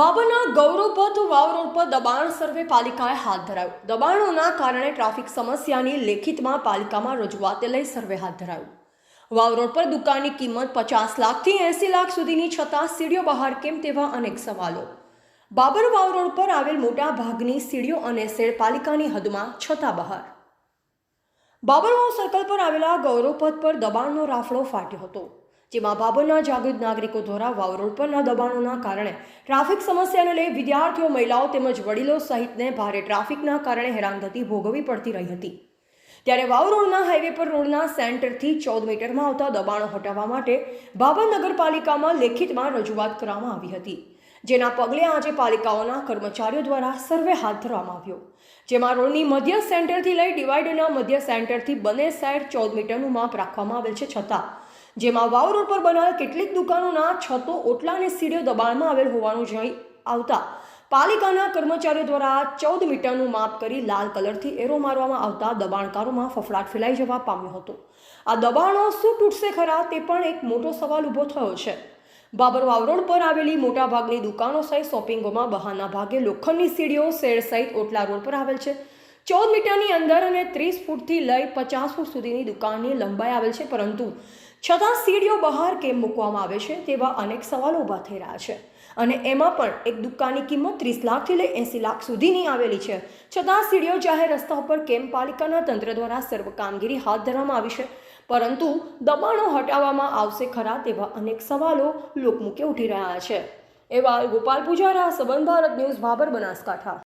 બાબરના ગૌરવપથ વાવ road પર દબાણ સર્વે પાલિકાએ હાથ ધરાયું. દબાણોના કારણે ટ્રાફિક સમસ્યાની લેખિતમાં પાલિકામાં રજૂઆતે લઈ સર્વે હાથ ધરાયું. વાવ રોડ પર દુકાનની કિંમત પચાસ લાખથી એંસી લાખ સુધીની છતાં સીડીઓ બહાર કેમ તેવા અનેક સવાલો. બાબર વાવ રોડ પર આવેલ મોટા ભાગની સીડીઓ અને શેડ પાલિકાની હદમાં છતાં બહાર. બાબરવાવ સર્કલ પર આવેલા ગૌરવપથ પર દબાણનો રાફડો ફાટ્યો હતો. જેમાં બાબરના જાગૃત નાગરિકો દ્વારા વાવરોડ પરના દબાણોના કારણે ટ્રાફિક સમસ્યાને લઈ વિદ્યાર્થીઓ, મહિલાઓ તેમજ વડીલો સહિતને ભારે ટ્રાફિકના કારણે હેરાનગતિ ભોગવવી પડતી રહી હતી. ત્યારે વાવ રોડના હાઈવે પર રોડના સેન્ટરથી ચૌદ મીટરમાં આવતા દબાણો હટાવવા માટે બાબર નગરપાલિકામાં લેખિતમાં રજૂઆત કરવામાં આવી હતી. જેના પગલે આજે પાલિકાઓના કર્મચારીઓ દ્વારા સર્વે હાથ ધરવામાં આવ્યો. જેમાં રોડની મધ્ય સેન્ટરથી લઈ ડિવાઈડરના મધ્ય સેન્ટરથી બંને સાઈડ ચૌદ મીટરનું માપ રાખવામાં આવેલ છે છતાં. જેમાં વાવ રોડ પર બનાવેલ કેટલીક દુકાનોના છતો ઓટલા અને સીડીઓ દબાણમાં આવેલ હોવાનું જણાઈ આવતા પાલિકાના કર્મચારીઓ દ્વારા ચૌદ મીટરનું માપ કરી લાલ કલરથી એરો મારવામાં આવતા દબાણકારોમાં ફફડાટ ફેલાઈ જવા પામ્યો હતો. આ દબાણો શું તૂટશે ખરા તે પણ એક મોટો સવાલ ઊભો થયો છે. બાબર વાવ રોડ પર આવેલી મોટાભાગની દુકાનો સહિત શોપિંગોમાં બહારના ભાગે લોખંડની સીડીઓ, શેડ સહિત ઓટલા રોડ પર આવેલ છે. ચૌદ મીટરની અંદર અને ત્રીસ ફૂટથી લઈ પચાસ ફૂટ સુધીની દુકાનની લંબાઈ આવેલ છે, પરંતુ છતાં સીડીઓ બહાર કેમ મૂકવામાં આવે છે તેવા અનેક સવાલો ઊભા થઈ રહ્યા છે. અને એમાં પણ એક દુકાનની કિંમત ત્રીસ લાખથી લઈ એંસી લાખ સુધીની આવેલી છે. છતાં સીડીઓ જાહેર રસ્તા ઉપર કેમ પાલિકાના તંત્ર દ્વારા સર્વ કામગીરી હાથ ધરવામાં આવી છે? પરંતુ દબાણો હટાવવામાં આવશે ખરા તેવા અનેક સવાલો લોકમુખે ઉઠી રહ્યા છે. એવા ગોપાલ પૂજારા સંબંધ ભારત ન્યૂઝ ભાબર બનાસકાંઠા.